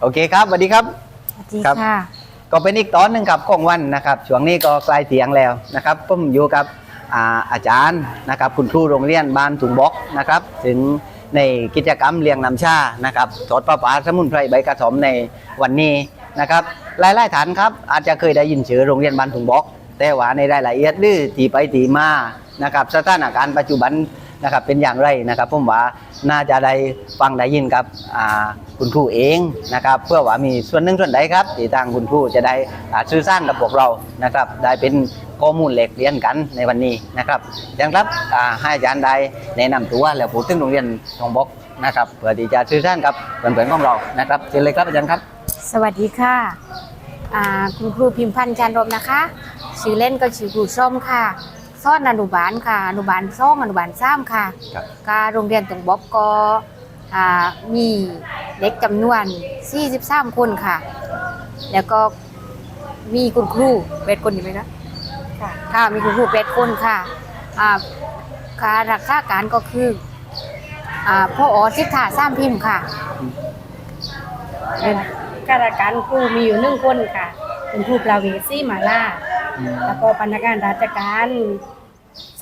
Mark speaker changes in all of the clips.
Speaker 1: โอเคครับสวัสดีครับ
Speaker 2: สวัสดี
Speaker 1: ครับ
Speaker 2: ค่ะ
Speaker 1: ก็เป็นอีกตอนหนึ่งครับของวันนะครับช่วงนี้ก็ใกล้เสียงแล้วนะครับผมอยู่กับอาอาจารย์นะครับ คุณครูโรงเรียนบ้านถุงบกนะครับ ถึงในกิจกรรมเลี้ยงน้ำชานะครับสดประปาสมุนไพรใบกระสมในวันนี้นะครับหลายๆฐานครับ อาจจะเคยได้ยินชื่อโรงเรียนบ้านถุงบกแต่ว่าในรายละเอียดหรือที่ไปที่มานะครับสถานการณ์ปัจจุบัน นะครับเป็นอย่างไรนะครับผมว่าน่าจะได้ฟังได้ยินกับคุณครูเองนะครับ เพื่อว่ามีส่วนหนึ่งส่วนใดครับที่ทางคุณครูจะได้อ่าสื่อสารกับพวกเรานะครับ ได้เป็นข้อมูลเหล็กเรียนกันในวันนี้นะครับอาจารย์ครับให้อาจารย์ได้แนะนำตัวแล้วพูดถึงโรงเรียนทองบกนะครับเพื่อที่จะสื่อสารกับเพื่อนๆของเรานะครับเชิญเลยครับอาจารย์ครับ
Speaker 2: สวัสดีค่ะคุณครูพิมพันธ์จันรมนะคะชื่อเล่นก็ชื่อครูส้มค่ะ ซ่อนอนุบาลค่ะอนุบาลซ่องอนุบาลซ้ำค่ะ
Speaker 1: ครับ
Speaker 2: ก็โรงเรียนตรงบ๊อบก็อ่ามีเด็กจำนวน 43 คนค่ะ แล้วก็มีคุณครูเป็ดคนอยู่ไหมคะค่ะ ค่ะมีคุณครูเป็ดคนค่ะอ่าการรักษาการก็คืออ่าพ่ออ๋อทิศถาซ้ำพิมพ์ค่ะ
Speaker 3: ข้าราชการครูมีอยู่หนึ่งคนค่ะคุณครูประเวศรีมาลาแล้วก็พนักงานราชการ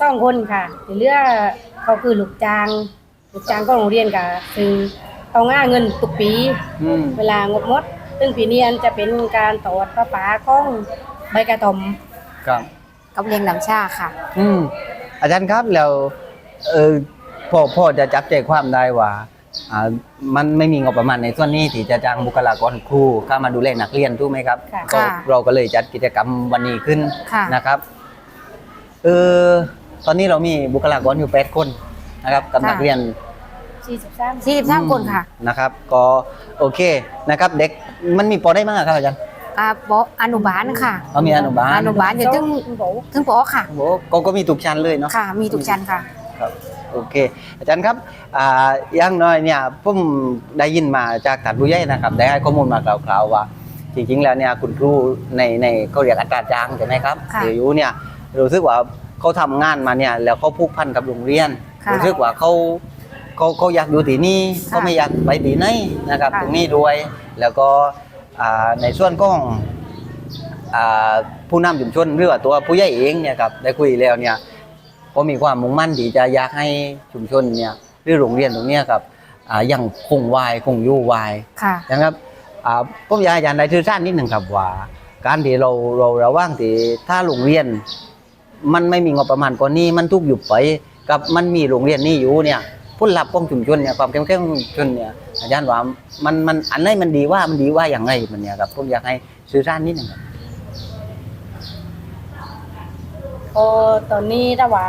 Speaker 3: สองคนค่ะที่เหลือเขาคือลูกจ้างลูกจ้างก็โรงเรียนค่ะซึ่งต้องง่าเงินทุกปี
Speaker 1: อืม
Speaker 3: เวลางบหมด ซึ่งปีนี้อันจะเป็นการตรวจประปาของใบกระตอม
Speaker 1: ครับ
Speaker 2: กับเรียงน้ำชาค่ะ
Speaker 1: อืมอาจารย์ครับแล้วเออพ่อพ่อจะจับใจความได้ว่าอ่า มันไม่มีงบประมาณในส่วนนี้ที่จะจ้างบุคลากรครูเข้ามาดูแลนักเรียนถูกไหมครับ
Speaker 3: ค่ะ
Speaker 1: ก็
Speaker 2: ค่ะ
Speaker 1: เราก็เลยจัดกิจกรรมวันนี้ขึ้น
Speaker 2: ค่ะ
Speaker 1: นะครับ เออตอนนี้เรามีบุคลากรอยู่แปดคนนะครับกับ
Speaker 2: ค่ะ
Speaker 1: นักเรียน
Speaker 3: 43
Speaker 2: 43คนค่ะ
Speaker 1: อืมนะครับ ก็โอเคนะครับเด็กมันมีปอได้มั้งอะครับอาจารย์
Speaker 2: อ่าปออนุบาลค่ะ
Speaker 1: เขามีอนุบาล
Speaker 2: อนุบาลอยู่ถึง
Speaker 3: คุณบอก
Speaker 2: ถึงปอค่ะ
Speaker 1: โอ้ก็ก็มีทุกชั้นเลยเนาะ
Speaker 2: ค่ะมีทุกชั้นค่ะ
Speaker 1: ครับโอเค อาจารย์ครับอ่าอย่างน้อยเนี่ยผมได้ยินมาจากท่านผู้ใหญ่นะครับ ได้ให้ข้อมูลมาคร่าวๆว่าจริงๆแล้วเนี่ยคุณครูในในเขาเรียกอัตราจ้างใช่ไหมครับ
Speaker 2: ค่ะ
Speaker 1: เดี๋ยวอยู่เนี่ย รู้สึกว่าเขาทำงานมาเนี่ยแล้วเขาผูกพันกับโรงเรียน
Speaker 2: ค่ะ
Speaker 1: รู้สึกว่าเขาเขาเขาอยากอยู่ที่นี่
Speaker 2: ค่ะ
Speaker 1: เขาไม่อยากไปที่ไหนนะครับ
Speaker 2: ค่ะ
Speaker 1: ตรงนี้ด้วยแล้วก็อ่าในส่วนของอ่าผู้นำชุมชนหรือว่าตัวผู้ใหญ่เองเนี่ยครับได้คุยแล้วเนี่ยก็มีความมุ่งมั่นที่จะอยากให้ชุมชนเนี่ยหรือโรงเรียนตรงเนี้ยครับอ่ายังคงวายคงอยู่วาย
Speaker 2: ค่ะ
Speaker 1: นะครับอ่าผมอยากให้อาจารย์ได้ชื่อสั้นนิดหนึ่งครับว่า การที่เราเราระว่างที่ถ้าโรงเรียน มันไม่มีงบประมาณก้อนนี้มันทุกหยุบไป กับมันมีโรงเรียนนี้อยู่เนี่ยผลลัพธ์ของชุมชนเนี่ยความเข้มแข็งของชุมชนเนี่ยอาจารย์ว่ามันมันอันไหนมันดีว่ามันดีว่าอย่างไรมันเนี่ยครับผมอยากให้สื่อสารนิดหนึ่งครับ
Speaker 3: พอตอนนี้ถ้าว่า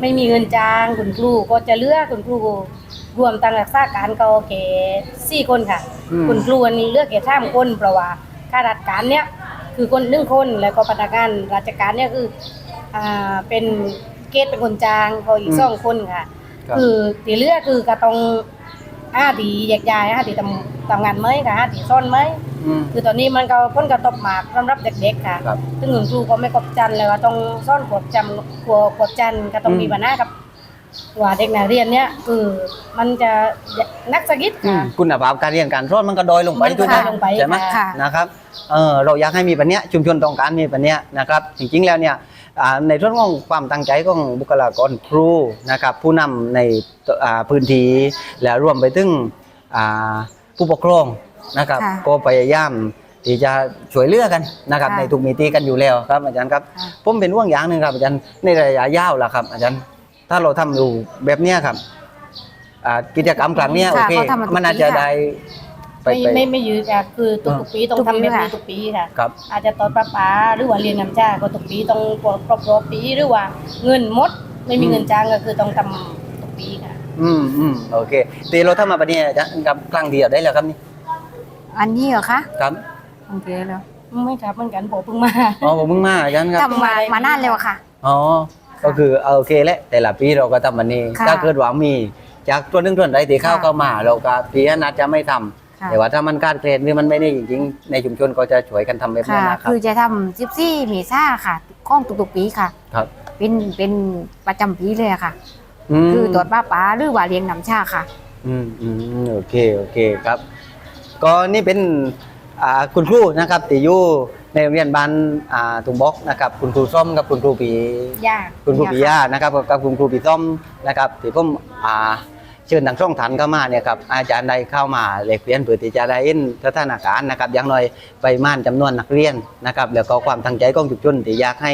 Speaker 3: ไม่มีเงินจ้างคุณครูก็จะเหลือกคุณครูรวมตั้งรักษาการก็แค่สี่คนค่ะ
Speaker 1: อืม
Speaker 3: คุณครูอันนี้เลือกแค่สามคนเพราะว่าข้าราชการเนี่ยคือคนหนึ่งคนแล้วก็พนักงานราชการเนี่ยคือ อ่าเป็นเกตเป็นคนจ้างเขาอีกสองคนค่ะ
Speaker 1: ครับ
Speaker 3: คือตีเลือกคือก็ต้องอาตีแยกย้ายอาตีทำทำงานไหมค่ะอาตีซ่อนไหม
Speaker 1: อืม
Speaker 3: คือตอนนี้มันก็พ้นกระทบมากสำหรับเด็กๆค่ะ
Speaker 1: ครับ
Speaker 3: ซึ่งคุณครูก็ไม่กดจันเลยว่าต้องซ่อนกดจำกลัวกดจันก็ต้อง
Speaker 1: อืม
Speaker 3: มีปัญหากับว่าเด็กนักเรียนเนี่ยคือมันจะนักสกิด
Speaker 1: อืม
Speaker 3: ค่ะ
Speaker 1: คุณภาพการเรียนการสอนมันก็ดอยลงไป
Speaker 3: มันก็
Speaker 1: ทุกอย่าง
Speaker 3: ดอยลงไป
Speaker 1: ใช่ไหม
Speaker 2: ค่ะ
Speaker 1: นะครับเออเราอยากให้มีปัญญาชุมชนต้องการมีปัญญานะครับจริงๆแล้วเนี่ยอ่า ในเรื่องของความตั้งใจของบุคลากรครูนะครับผู้นำในอ่าพื้นที่และรวมไปถึงอ่าผู้ปกครองนะครับ
Speaker 2: ค่ะ
Speaker 1: ก็พยายามที่จะช่วยเหลือกันนะครับ
Speaker 2: ค่ะ
Speaker 1: ในทุกมิติกันอยู่แล้วครับอาจารย์ครับ
Speaker 2: ค่ะ
Speaker 1: ผมเป็นห่วงอย่างหนึ่งครับอาจารย์ในระยะยาวล่ะครับ อาจารย์ถ้าเราทำอยู่แบบเนี้ยครับอ่ากิจกรรมครั้งเนี้ยโอ
Speaker 2: ค่ะ
Speaker 1: เค
Speaker 2: เขาทำมาทุก
Speaker 1: มันอาจ
Speaker 2: ปี
Speaker 1: จะ
Speaker 2: ค่ะ
Speaker 1: ได้ ไป
Speaker 3: ไม่
Speaker 1: ไป
Speaker 3: ไม่ไม่ยืดค่ะคือทุกๆปีต้อง
Speaker 2: ทุกปี
Speaker 3: ทำแบบนี้
Speaker 2: ค่ะ
Speaker 3: ทุกปีค่ะ
Speaker 1: ครับ
Speaker 3: อาจจะตอนประปาหรือว่าเรียนน้ำจ้าก็ทุกปีต้องครบครบรอบปีหรือว่าเงินหมดไม่มี
Speaker 1: อืม
Speaker 3: เงินจ้างก็คือต้องทำทุกปีค่ะ
Speaker 1: อืมอืมโอเคตีเราทำมาปะเนี่ยอาจารย์ครับครั้งเดียวได้แล้วครับนี่
Speaker 2: อันนี้เหรอคะ
Speaker 1: ครับ
Speaker 2: โอเคแล้ว
Speaker 3: ไม่ครับเหมือนกันผมเพิ่งมา
Speaker 1: อ๋อผมเพิ่งมาอาจารย์ครับ
Speaker 2: ทำมามานานแล้วอะค่ะ
Speaker 1: อ๋อ ก็คือเอาโอเคแหละแต่ละปีเราก็ทำมันนี้
Speaker 2: ค่ะ
Speaker 1: ถ้าเกิดหวังมี จากตัวหนึงตัวใดที่เข้า
Speaker 2: ค่ะ
Speaker 1: เข้ามา เราก็ปีนั้นอาจจะไม่ทำ
Speaker 2: ค่ะ
Speaker 1: แต่ว่าถ้ามันการเกรดหรือมันไม่ได้จริงๆในชุมชนก็จะช่วยกันทำแบบนี้
Speaker 2: ค่ะ
Speaker 1: นะครับ
Speaker 2: คือจะทำซิปซี่เมซ่าค่ะข้องทุกๆปีค่ะ
Speaker 1: ครับ
Speaker 2: เป็นเป็นประจำปีเลยอะค่ะ
Speaker 1: ม
Speaker 2: คือตรวจป้าป๋าหรือว่าเลี้ยงน้ำชาค่ะ
Speaker 1: อืมอืมโอเคโอเคครับ ก็นี่เป็นอ่าคุณครูนะครับที่อยู่ในโรงเรียนบ้านอ่าตุงบกนะครับ คุณครูส้มกับคุณครูปี
Speaker 3: ยาก
Speaker 1: คุณครูปิยานะครับกับคุณครูปีส้มนะครับที่ผมอ่า เชิญทางช่องฐานเข้ามาเนี่ยครับอาจารย์ได้เข้ามาเลกเรียนเพื่อที่จะได้เห็นสถานการณ์นะครับอย่างน้อยไปม่านจำนวนนักเรียนนะครับแล้วก็ความตั้งใจของชุมชนที่อยากให้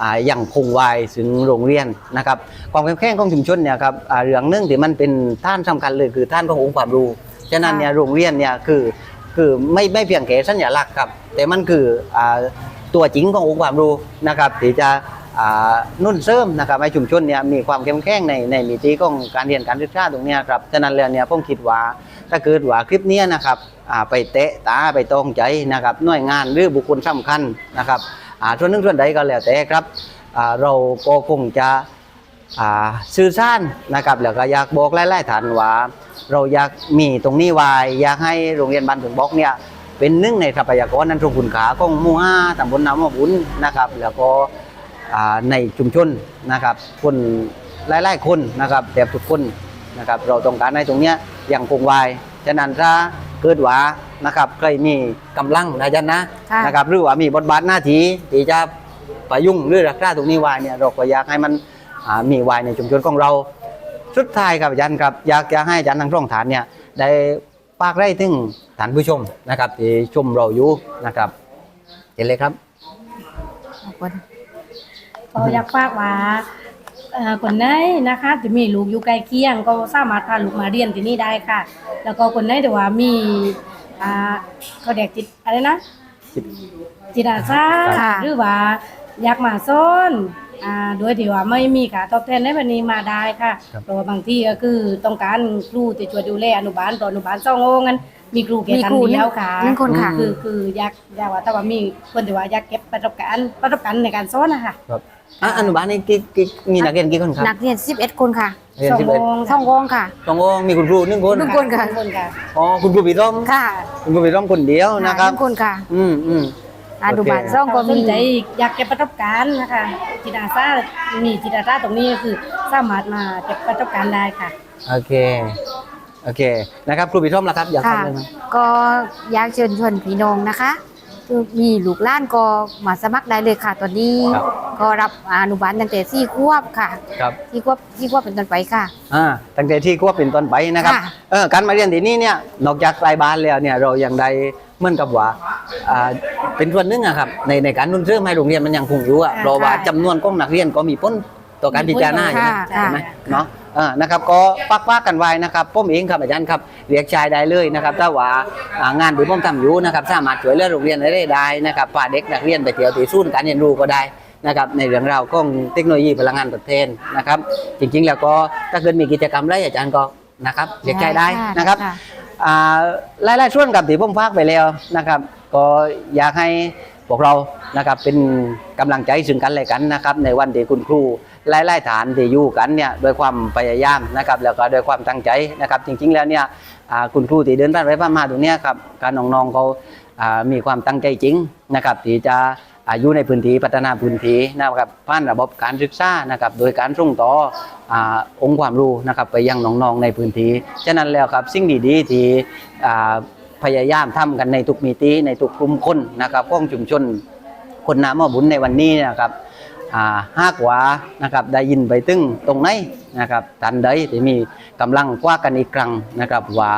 Speaker 1: อ่ายังคงไว้ถึงโรงเรียนนะครับความเข้มแข็งของชุมชนเนี่ยครับอ่าเรื่องหนึงที่มันเป็นท่านสำคัญเลยคือท่านขององค์ความรู้ฉะนั้นเนี่ยโรงเรียนเนี่ยคือคือไม่ไม่เพียงแค่สัญลักษณ์ครับแต่มันคืออ่าตัวจริงขององค์ความรู้นะครับที่จะอ่า นุ่นเสริมนะครับให้ชุมชนเนี่ยมีความเข้มแข็งในในมิติของการเรียนการศึกษาตรงนี้ครับฉะนั้นแล้วเนี่ยผมคิดว่าถ้าเกิดว่าคลิปเนี้ยนะครับไปเตะตาไปตรงใจนะครับหน่วยงานหรือบุคคลสำคัญนะครับส่วนหนึ่งส่วนใดก็แล้วแต่ครับเราก็คงจะสื่อสารนะครับแล้วก็อยากบอกหลายๆท่านว่า เราอยากมีตรงนี้ไว้อยากให้โรงเรียนบ้านถึงบอกเนี่ยเป็นหนึ่งในทรัพยากรนั้นทรงคุณค่าของมู่ห้าตำบลน้ำมะบุญนะครับ แล้วก็ ในชุมชนนะครับ คนหลายๆคนนะครับแต่ทุกคนนะครับ เราต้องการให้ตรงเนี้ยยังคงไว้ฉะนั้นถ้าเกิดว่านะครับใครมีกำลังนะจันนะ
Speaker 2: ค่ะ
Speaker 1: นะครับหรือว่ามีบทบาทหน้าที่ที่จะประยุงหรือรักษาตรงนี้ไว้เนี่ยเราก็อยากให้มันอ่ามีไว้ในชุมชนของเราสุดท้ายครับอาจารย์ครับอยากจะให้อาจารย์ทั้งสองฐานเนี่ยได้ฝากได้ถึงฐานผู้ชมนะครับที่ชมเราอยู่นะครับเห็นเลยครับ
Speaker 2: ขอบคุณ
Speaker 3: ก็อยากฝากว่าเอ่อคนไหนนะคะจะมีลูกอยู่ใกล้เคียง ก็สามารถพาลูกมาเรียนที่นี่ได้ค่ะ แล้วก็คนไหนแต่ว่ามีอ่าเขาเด็กจิตอะไรนะจิตอาสา
Speaker 2: ค่ะ
Speaker 3: หรือว่าอยากมาซ้อนอ่าโดยที่ว่าไม่มีค่าตอบแทนในวันนี้มาได้ค่ะ
Speaker 1: ครับ
Speaker 3: เพราะว่าบางที่ก็คือต้องการครูที่ช่วยดูแลอนุบาลตอนอนุบาลสองโงงั้น มีครูแค่
Speaker 2: มี
Speaker 3: ท่าน
Speaker 2: ครู
Speaker 3: เดียวค่ะ
Speaker 2: หนึ่งคนค่ะ
Speaker 3: คือคืออยากอยากว่าแต่ว่ามีคนที่ว่าอยากเก็บประสบการณ์ประสบการณ์ในการสอนนะคะ
Speaker 1: ครับอะอนุบาลนี่กี่กี่มีนักเรียนกี่คนครับ
Speaker 2: นักเรียน11 คนค่ะ
Speaker 1: เรียน
Speaker 3: สอง
Speaker 1: สิบ
Speaker 3: โม
Speaker 1: เอ็ด
Speaker 3: ง
Speaker 2: ท่องวงค่ะ
Speaker 1: ตองโองมีคุณครูหนึ่งคน
Speaker 2: หนึ่ง คนค่ะ
Speaker 3: คนค่ะ
Speaker 1: อ๋อคุณครูปีร่อม
Speaker 2: ค่ะ
Speaker 1: คุณครูปีร่อมคนเดียวนะครับ
Speaker 2: หงคนค่ะ
Speaker 1: อืมอืม
Speaker 2: อนุบาล
Speaker 1: โอเค
Speaker 2: ซ่องก็
Speaker 3: ก็ส
Speaker 2: มี
Speaker 3: นใจอยากเก็บประสบการณ์นะคะ จิตอาสามีจิตอาสาตรงนี้ก็คือสามารถมาเก็บประสบการณ์ได้ค่ะ
Speaker 1: โอเค โอเคนะครับครูปีร่อมล่ะครับอยาก
Speaker 2: ค่ะ
Speaker 1: ทำอะไรไหม
Speaker 2: ก็อยากเชิญชวนพี่น้องนะคะคือมีลูกหล้านก็มาสมัครได้เลยค่ะตอนนี้
Speaker 1: ครับ
Speaker 2: ก็รับอนุบาลตั้งแต่สี่ขวบค่ะ
Speaker 1: ครับ
Speaker 2: สี่ขวบสี่ขวบเป็นต้นไปค่ะ
Speaker 1: อ่าตั้งแต่ที่ควบเป็นต้นไปนะครับ
Speaker 2: ค่ะ
Speaker 1: เออการมาเรียนที่นี่เนี่ยนอกจากไกลบ้านแล้วเนี่ยเรายังได้เหมือนกับว่าอ่าเป็นส่วนหนึ่งอะครับในในการนุ่นเรื่องให้โรงเรียนมันยังคงอยู่อะ
Speaker 3: อ่า
Speaker 1: เพราะว่า
Speaker 3: ใช่
Speaker 1: จำนวนของนักเรียนก็มีผลต่อการพิจารณาใช่ไหม
Speaker 2: ค่ะ
Speaker 1: ใช่ไหม
Speaker 3: ค่ะ
Speaker 1: เนาะเออนะครับก็ปักว่ากันไว้นะครับผมเองครับอาจารย์ครับเรียกชายได้เลยนะครับถ้าว่าอ่างานที่ผมทำอยู่นะครับสามารถช่วยเหลือโรงเรียนได้ได้นะครับพาเด็กนักเรียนไปเที่ยวที่ศูนย์การเรียนรู้ก็ได้นะครับในเรื่องราวของเทคโนโลยีพลังงานประเทศนะครับ จริงๆแล้วก็ถ้าเกิดมีกิจกรรมอะไรอาจารย์ก็นะครับเรียกชายได้นะครับ
Speaker 2: ค่ะ
Speaker 1: อ่าหลายๆส่วนกับที่ผมพากไปแล้วนะครับ ก็อยากให้ พวกเรานะครับเป็นกำลังใจซึ่งกันและกันนะครับ ในวันที่คุณครูหลายๆฐานที่อยู่กันเนี่ยด้วยความพยายามนะครับแล้วก็ด้วยความตั้งใจนะครับ จริงๆแล้วเนี่ยคุณครูที่เดินผ่านไปผ่านมาตรงนี้ครับการน้องๆเขาอ่ามีความตั้งใจจริงนะครับที่จะอายุในพื้นที่พัฒนาพื้นที่นะครับผ่านระบบการศึกษานะครับ โดยการส่งต่ออองค์ความรู้นะครับไปยังน้องๆในพื้นที่ฉะนั้นแล้วครับสิ่งดีๆที่อ่า พยายามทำกันในทุกมิติในทุกกลุ่มคนนะครับของชุมชนคนน้ำมอบุญในวันนี้นะครับห้าหากว่านะครับได้ยินไปตึงตรงไหนนะครับทันใดที่มีกำลังกว่ากันอีกครั้งนะครับว่า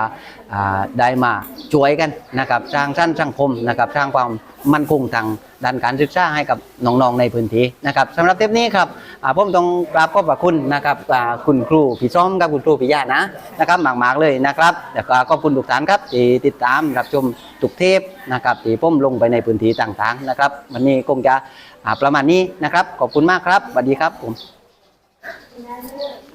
Speaker 1: ได้มาช่วยกันนะครับสร้างสรรค์สังคมนะครับสร้างความมั่นคงทางด้านการศึกษาให้กับน้องๆในพื้นที่นะครับสำหรับเทปนี้ครับผมต้องกราบขอบพระคุณนะครับคุณครูพี่ซ้อมกับคุณครูพี่ยานะนะครับมากๆเลยนะครับแล้วก็ขอบคุณทุกท่านครับที่ติดตามรับชมทุกเทปนะครับที่ผมลงไปในพื้นที่ต่างๆนะครับวันนี้คงจะประมาณนี้นะครับขอบคุณมากครับสวัสดีครับผม 奶奶。